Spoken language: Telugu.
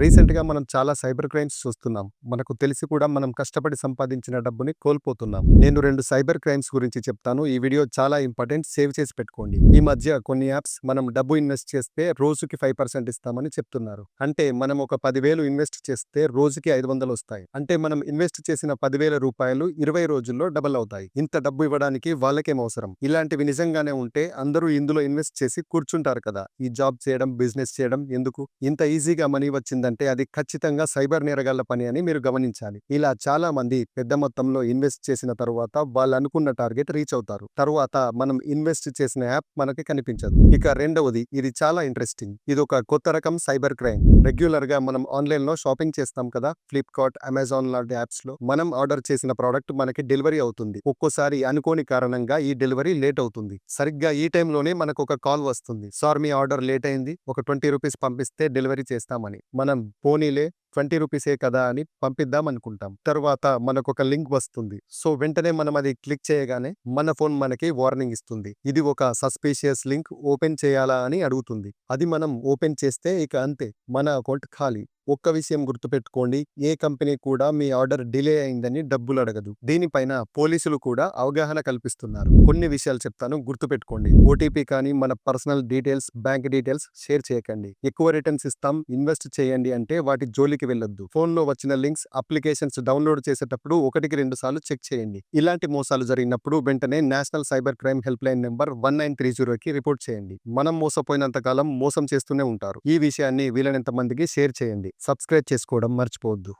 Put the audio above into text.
రీసెంట్గా మనం చాలా సైబర్ క్రైమ్స్ చూస్తున్నాం. మనకు తెలిసి కూడా మనం కష్టపడి సంపాదించిన డబ్బుని కోల్పోతున్నాం. నేను రెండు సైబర్ క్రైమ్స్ గురించి చెప్తాను. ఈ వీడియో చాలా ఇంపార్టెంట్ సేవ్ చేసి పెట్టుకోండి. ఈ మధ్య కొన్ని యాప్స్ మనం డబ్బు ఇన్వెస్ట్ చేస్తే రోజుకి ఫైవ్ పర్సెంట్ ఇస్తామని చెప్తున్నారు. అంటే మనం ఒక పదివేలు ఇన్వెస్ట్ చేస్తే రోజుకి ఐదు వందలు వస్తాయి. అంటే మనం ఇన్వెస్ట్ చేసిన పదివేల రూపాయలు ఇరవై రోజుల్లో డబల్ అవుతాయి. ఇంత డబ్బు ఇవ్వడానికి వాళ్ళకేం అవసరం? ఇలాంటివి నిజంగానే ఉంటే అందరూ ఇందులో ఇన్వెస్ట్ చేసి కూర్చుంటారు కదా. ఈ జాబ్ చేయడం బిజినెస్ చేయడం ఎందుకు? ఇంత ఈజీగా మనీ వచ్చిందంటే అది ఖచ్చితంగా సైబర్ నేరగాళ్ళ పని అని మీరు గమనించాలి. ఇలా చాలా మంది పెద్ద మొత్తంలో ఇన్వెస్ట్ చేసిన తరువాత వాళ్ళు అనుకున్న టార్గెట్ రీచ్ అవుతారు. తరువాత మనం ఇన్వెస్ట్ చేసిన యాప్ మనకి కనిపించదు. ఇక రెండవది ఇది చాలా ఇంట్రెస్టింగ్. ఇది ఒక కొత్త రకం సైబర్ క్రైమ్. రెగ్యులర్గా మనం ఆన్లైన్లో షాపింగ్ చేస్తాం కదా ఫ్లిప్కార్ట్ అమెజాన్ లాంటి యాప్స్లో మనం ఆర్డర్ చేసిన ప్రోడక్ట్ మనకి డెలివరీ అవుతుంది. ఒక్కోసారి అనుకోని కారణంగా ఈ డెలివరీ లేట్ అవుతుంది. సరిగ్గా ఈ టైంలోనే మనకు ఒక కాల్ వస్తుంది. సార్ మీ ఆర్డర్ లేట్ అయింది. ఒక ట్వంటీ రూపీస్ పంపిస్తే డెలివరీ చేస్తామని. మనం మనం పోనీలే ట్వంటీ రూపీసే కదా అని పంపిద్దాం అనుకుంటాం. తర్వాత మనకు ఒక లింక్ వస్తుంది. సో వెంటనే మనం అది క్లిక్ చేయగానే మన ఫోన్ మనకి వార్నింగ్ ఇస్తుంది. ఇది ఒక సస్పీషియస్ లింక్ ఓపెన్ చేయాలా అని అడుగుతుంది. అది మనం ఓపెన్ చేస్తే ఇక అంతే. మన అకౌంట్ ఖాళీ. ఒక్క విషయం గుర్తుపెట్టుకోండి. ఏ కంపెనీ కూడా మీ ఆర్డర్ డిలే అయిందని డబ్బులు అడగదు. దీనిపైన పోలీసులు కూడా అవగాహన కల్పిస్తున్నారు. కొన్ని విషయాలు చెప్తాను. గుర్తుపెట్టుకోండి. ఓటీపీ కానీ మన personal details bank details share చేయకండి. ఎక్కువ రిటర్న్స్ ఇస్తాం. ఇన్వెస్ట్ చేయండి అంటే వాటి జోలికి వెళ్ళొద్దు. ఫోన్లో వచ్చిన లింక్స్ అప్లికేషన్స్ డౌన్లోడ్ చేసేటప్పుడు ఒకటికి రెండు సార్లు చెక్ చేయండి. ఇలాంటి మోసాలు జరిగినప్పుడు వెంటనే national cyber crime help line number one nine three జీరోకి రిపోర్ట్ చేయండి. మనం మోసపోయినంత కాలం మోసం చేస్తూనే ఉంటారు. ఈ విషయాన్ని వీలైనంత మందికి షేర్ చేయండి. సబ్స్క్రైబ్ చేసుకోవడం మర్చిపోవద్దు.